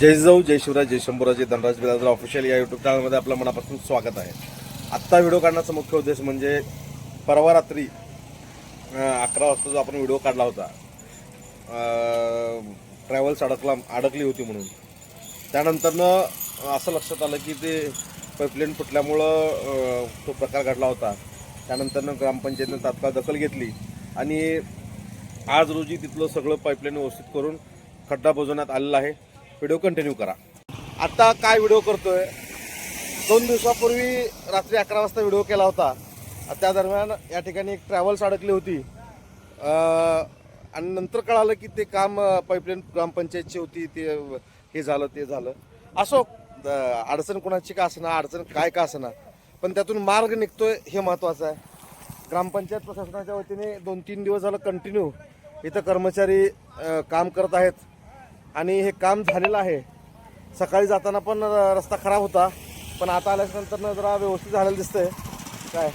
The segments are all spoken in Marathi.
जय जाऊ जय शिवराज जय शंभूराज धनराज बिराजला ऑफिशियल या यूट्यूब चॅनलमध्ये आपलं मनापासून स्वागत आहे. आत्ता व्हिडिओ काढण्याचा मुख्य उद्देश म्हणजे परवा रात्री अकरा वाजता जो आपण व्हिडिओ काढला होता ट्रॅव्हल्स अडकला अडकली होती म्हणून. त्यानंतरनं असं लक्षात आलं की ते पाईपलाईन फुटल्यामुळं तो प्रकार घडला होता. त्यानंतरनं ग्रामपंचायतीनं तात्काळ दखल घेतली आणि आज रोजी तिथलं सगळं पाईपलाईन व्यवस्थित करून खड्डा बुजवण्यात आलेला आहे. व्हिडिओ कंटिन्यू करा. आत्ता काय व्हिडिओ करतो आहे दोन दिवसापूर्वी रात्री अकरा वाजता व्हिडिओ केला होता. त्या दरम्यान या ठिकाणी एक ट्रॅव्हल्स अडकली होती. आणि नंतर कळालं की ते काम पाईपलाईन ग्रामपंचायतची होती. ते हे झालं ते झालं. असो द- अडचण कोणाची का असणार अडचण काय का असणार. पण त्यातून मार्ग निघतोय हे महत्त्वाचं आहे. ग्रामपंचायत प्रशासनाच्या वतीने दोन तीन दिवस झालं कंटिन्यू इथं कर्मचारी काम करत आहेत. आणि हे काम झालेलं आहे. सकाळी जाताना पण रस्ता खराब होता. पण आता आल्यानंतर जरा व्यवस्थित झालेलं दिसतंय. काय?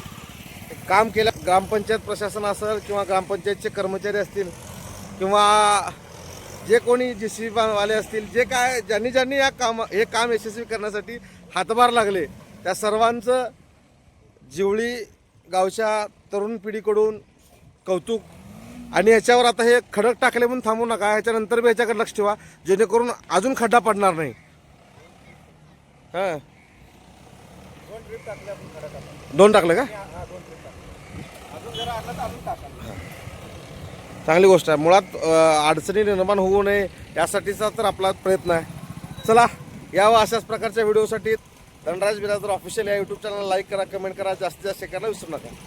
काम केलं ग्रामपंचायत प्रशासन असेल किंवा ग्रामपंचायतचे कर्मचारी असतील किंवा जे कोणी जे सी वाले असतील जे काय ज्यांनी ज्यांनी या काम हे काम यशस्वी करण्यासाठी हातभार लागले त्या सर्वांचं जिवळी गावच्या तरुण पिढीकडून कौतुक आणि याच्यावर आता हे खडक टाकले म्हणून थांबू नका. ह्याच्यानंतर बी ह्याच्याकडे लक्ष ठेवा. जेणेकरून अजून खड्डा पडणार नाही. हां. दोन टाकलं का? चांगली गोष्ट आहे. मुळात अडचणी निर्माण होऊ नये यासाठीचा तर आपला प्रयत्न आहे. चला यावं अशाच प्रकारच्या व्हिडिओसाठी धनराज बिराजर ऑफिशियल या यूट्यूब चॅनल लाईक करा कमेंट करा जास्तीत जास्त करायला विसरू नका.